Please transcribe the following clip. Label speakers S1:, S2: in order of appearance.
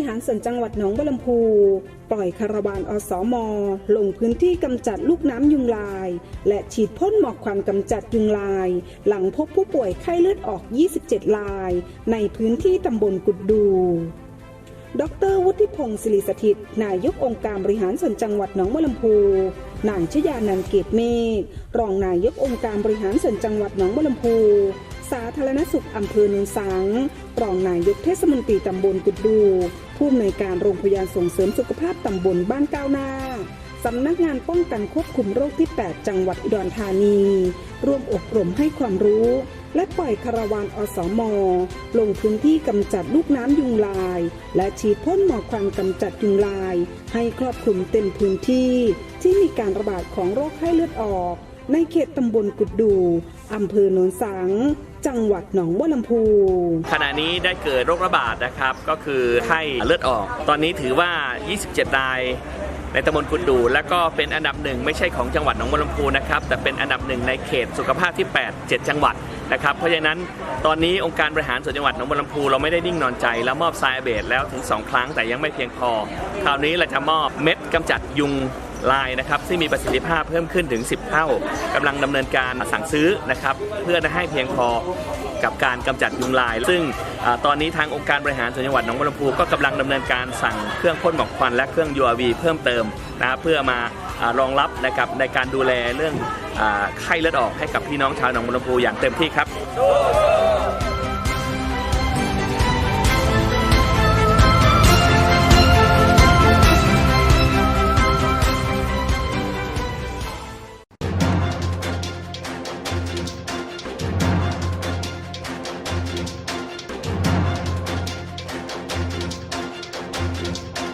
S1: ริหารส่วนจังหวัดหนองบัวลำพู ปล่อยคาราวานอสมลงพื้นที่กำจัดลูกน้ำยุงลาย และฉีดพ่นหมอกควันกำจัดยุงลาย หลังพบผู้ป่วยไข้เลือดออก 27 ราย ในพื้นที่ตำบลกุดดูดรวุฒิพงศ์ศิริสถิต นายกองค์การบริหารส่วนจังหวัดหนองบัวลำพู นางชยานันเกตเมฆ รองนายกองค์การบริหารส่วนจังหวัดหนองบัวลำพู สาธารณสุขอำเภอโนนสังรองนายกเทศมนตรีตำบลกุดดู ผู้อำนวยการโรงพยาบาลส่งเสริมสุขภาพตำบลบ้านก้าวหน้าสำนักงานป้องกันควบคุมโรคที่ 8 จังหวัดอุดรธานี ร่วมอบรมให้ความรู้ และปล่อยคาราวานอสมลงพื้นที่กำจัดลูกน้ำยุงลาย และฉีดพ่นหมอกควันกำจัดยุงลาย ให้ครอบคลุมเต็มพื้นที่ ที่มีการระบาดของโรคไข้เลือดออก ในเขตตำบลกุดดู อำเภอโนนสัง จังหวัดหนองบัวลำพู
S2: ขณะนี้ได้เกิดโรคระบาดนะครับ ก็คือไข้เลือดออก ตอนนี้ถือว่า 27 รายในตำบลกุดดู และก็เป็นอันดับหนึ่งไม่ใช่ของจังหวัดหนองบัวลำพูนะครับ แต่เป็นอันดับหนึ่งในเขตสุขภาพที่ 8 7 จังหวัดนะครับ เพราะฉะนั้นตอนนี้องค์การบริหารส่วนจังหวัดหนองบัวลำพูเราไม่ได้นิ่งนอนใจ แล้วมอบไซอาเบตแล้วถึง 2 ครั้งแต่ยังไม่เพียงพอ คราวนี้เราจะมอบเม็ดกำจัดยุง ลายนะครับซึ่งมีประสิทธิภาพเพิ่มขึ้นถึง 10 เท่ากำลังดำเนินการสั่งซื้อนะครับเพื่อให้เพียงพอกับการกำจัดยุงลาย ซึ่งอตอนนี้ทางองค์การบริหารส่วนจังหวัดหนองบัวลำพูก็กำลังดำเนินการสั่งเครื่องพ่นหมอกควันและเครื่อง URV เพิ่มเติมนะเพื่อมารารองรับนะครับในการดูแลเรื่องอไข้เลือดออกให้กับพี่น้องชาวหนองบัวลำพูอย่างเต็มที่ครับ